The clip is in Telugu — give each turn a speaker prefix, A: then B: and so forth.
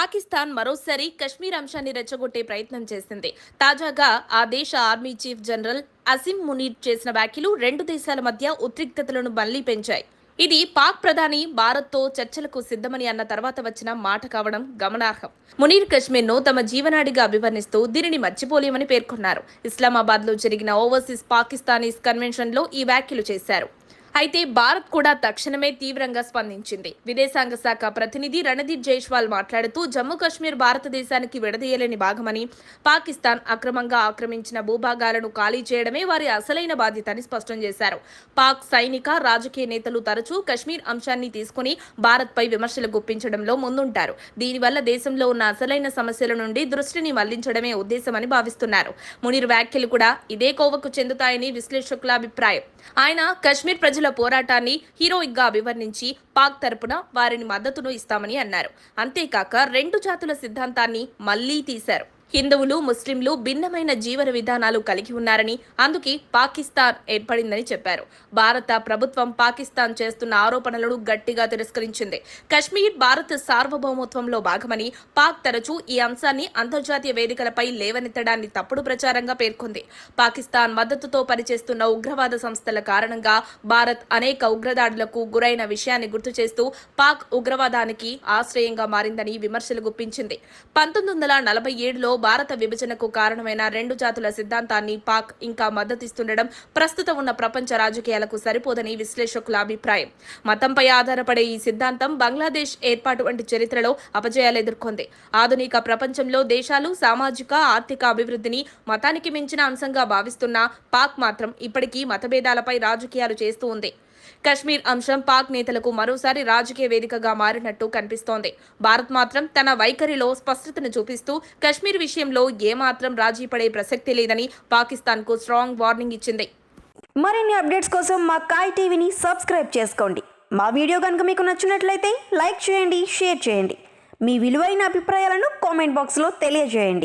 A: పాకిస్తాన్ మరోసారి కశ్మీర్ అంశాన్ని రెచ్చగొట్టే ప్రయత్నం చేసింది. తాజాగా ఆ దేశ army chief general Asim Munir చేసిన వ్యాఖ్యలు రెండు దేశాల మధ్య ఉద్రిక్తతలను మళ్ళీ పెంచాయి. ఇది పాక్ ప్రధాని భారత్తో చర్చలకు సిద్ధమని అన్న తర్వాత వచ్చిన మాట కావడం గమనార్హం. మునీర్ కశ్మీర్ను తమ జీవనాడిగా అభివర్ణిస్తూ దీనిని మర్చిపోలేమని పేర్కొన్నారు. ఇస్లామాబాద్లో జరిగిన ఓవర్సీస్ పాకిస్తానీస్ కన్వెన్షన్లో ఈ వ్యాఖ్యలు చేశారు. అయితే భారత్ కూడా తక్షణమే తీవ్రంగా స్పందించింది. విదేశాంగ శాఖ ప్రతినిధి రణదీప్ జైష్వాల్ మాట్లాడుతూ జమ్మూ కాశ్మీర్ భారతదేశానికి విడదీయలేని భాగమని పాకిస్తాన్ అక్రమంగా ఆక్రమించిన భూభాగాలను ఖాళీ చేయడమే వారి అసలైన బాధ్యత అని స్పష్టం చేశారు. పాక్ సైనిక రాజకీయ నేతలు తరచూ కశ్మీర్ అంశాన్ని తీసుకుని భారత్పై విమర్శలు గుప్పించడంలో ముందుంటారు. దీనివల్ల దేశంలో ఉన్న అసలైన సమస్యల నుండి దృష్టిని మళ్ళించడమే ఉద్దేశమని భావిస్తున్నారు. మునిర్ వ్యాఖ్యలు కూడా ఇదే కోవకు చెందుతాయని విశ్లేషకుల అభిప్రాయం. ఆయన కశ్మీర్ ప్రజల పోరాటాన్ని హీరోయిక్గా అభివర్ణించి పాక్ తరపున వారిని మద్దతును ఇస్తామని అన్నారు. అంతేకాక రెండు జాతుల సిద్ధాంతాన్ని మళ్ళీ తీశారు. హిందువులు ముస్లింలు భిన్నమైన జీవన విధానాలు కలిగి ఉన్నారని అందుకే పాకిస్తాన్ ఏర్పడిందని చెప్పారు. భారత ప్రభుత్వం పాకిస్తాన్ చేస్తున్న ఆరోపణలను గట్టిగా తిరస్కరించింది. కశ్మీర్ భారత్ సార్వభౌమత్వంలో భాగమని పాక్ తరచూ ఈ అంశాన్ని అంతర్జాతీయ వేదికలపై లేవనెత్తడాన్ని తప్పుడు ప్రచారంగా పేర్కొంది. పాకిస్తాన్ మద్దతుతో పనిచేస్తున్న ఉగ్రవాద సంస్థల కారణంగా భారత్ అనేక ఉగ్రదాడులకు గురైన విషయాన్ని గుర్తు చేస్తూ పాక్ ఉగ్రవాదానికి ఆశ్రయంగా మారిందని విమర్శలు గుప్పించింది. పంతొమ్మిది వందల నలభై ఏడులో భారత విభజనకు కారణమైన రెండు జాతుల సిద్ధాంతాన్ని పాక్ ఇంకా మద్దతిస్తుండడం ప్రస్తుతం ఉన్న ప్రపంచ రాజకీయాలకు సరిపోదని విశ్లేషకుల అభిప్రాయం. మతంపై ఆధారపడే ఈ సిద్ధాంతం బంగ్లాదేశ్ ఏర్పాటు వంటి చరిత్రలో అపజయాలు ఎదుర్కొంది. ఆధునిక ప్రపంచంలో దేశాలు సామాజిక ఆర్థిక అభివృద్ధిని మతానికి మించిన అంశంగా భావిస్తున్న పాక్ మాత్రం ఇప్పటికీ మతభేదాలపై రాజకీయాలు చేస్తూ ఉంది. కశ్మీర్ అంశం పాక్ నేతలకు మరోసారి రాజకీయ వేదికగా మారినట్టు కనిపిస్తోంది. భారత్ మాత్రం తన వైఖరిలో స్పష్టతను చూపిస్తూ కశ్మీర్ విషయంలో ఏమాత్రం రాజీ పడే ప్రసక్తి లేదని పాకిస్తాన్కు స్ట్రాంగ్ వార్నింగ్ ఇచ్చింది.
B: మరిన్ని అప్డేట్స్ కోసం మా కాయ్ టీవీని సబ్స్క్రైబ్ చేసుకోండి. మా వీడియో కనుక మీకు నచ్చినట్లయితే లైక్ చేయండి షేర్ చేయండి. మీ విలువైన అభిప్రాయాలను కామెంట్ బాక్స్లో తెలియజేయండి.